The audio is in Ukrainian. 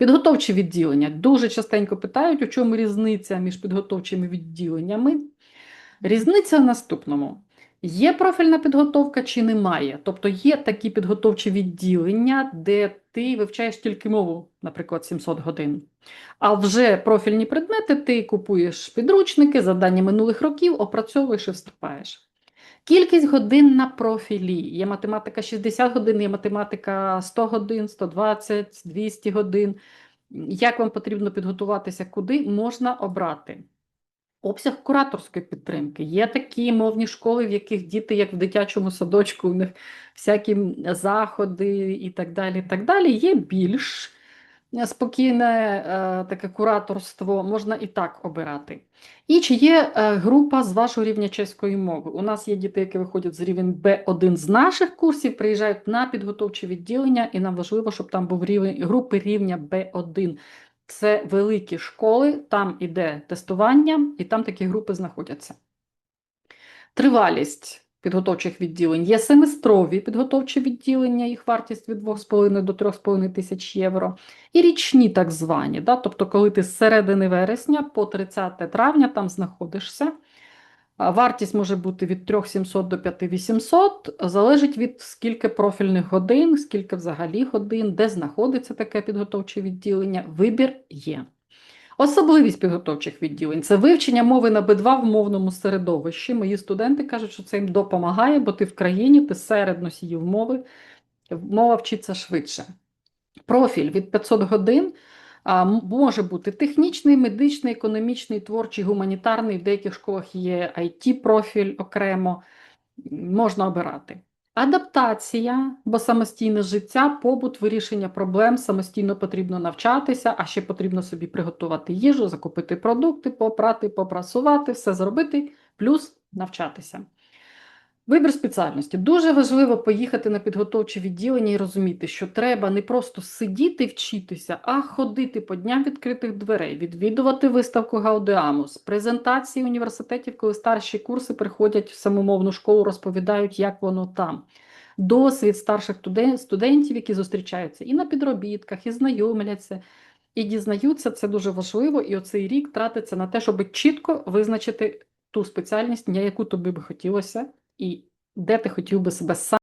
Підготовчі відділення. Дуже частенько питають, у чому різниця між підготовчими відділеннями. Різниця в наступному. Є профільна підготовка чи немає? Тобто є такі підготовчі відділення, де ти вивчаєш тільки мову, наприклад, 700 годин. А вже профільні предмети ти купуєш підручники, завдання минулих років, опрацьовуєш і вступаєш. Кількість годин на профілі. Є математика 60 годин, є математика 100 годин, 120, 200 годин. Як вам потрібно підготуватися, куди можна обрати? Обсяг кураторської підтримки. Є такі мовні школи, в яких діти, як в дитячому садочку, у них всякі заходи і так далі. і так далі. Є більш спокійне е, таке кураторство, можна і так обирати. І чи є е, група з вашого рівня чеської мови? У нас є діти, які виходять з рівень Б1 з наших курсів, приїжджають на підготовче відділення, і нам важливо, щоб там був рівень групи рівня Б1. Це великі школи, там іде тестування, і там такі групи знаходяться. Тривалість підготовчих відділень є семестрові підготовчі відділення, їх вартість від 2,5 до 3,5 тисяч євро, і річні так звані, да? тобто коли ти з середини вересня по 30 травня там знаходишся. Вартість може бути від 3700 до 5800, залежить від скільки профільних годин, скільки взагалі годин, де знаходиться таке підготовче відділення. Вибір є. Особливість підготовчих відділень це вивчення мови на Б2 в мовному середовищі. Мої студенти кажуть, що це їм допомагає, бо ти в країні, ти серед носіїв мови, мова вчиться швидше. Профіль від 500 годин може бути технічний, медичний, економічний, творчий, гуманітарний. В деяких школах є IT-профіль окремо, можна обирати. Адаптація, бо самостійне життя, побут, вирішення проблем, самостійно потрібно навчатися, а ще потрібно собі приготувати їжу, закупити продукти, попрати, попрасувати, все зробити, плюс навчатися. Вибір спеціальності. Дуже важливо поїхати на підготовче відділення і розуміти, що треба не просто сидіти вчитися, а ходити по дням відкритих дверей, відвідувати виставку Гаудеамус, презентації університетів, коли старші курси приходять в самомовну школу, розповідають, як воно там. Досвід старших студентів, які зустрічаються і на підробітках, і знайомляться, і дізнаються, це дуже важливо. І оцей рік тратиться на те, щоб чітко визначити ту спеціальність, на яку тобі би хотілося, і де ти хотів би себе сам.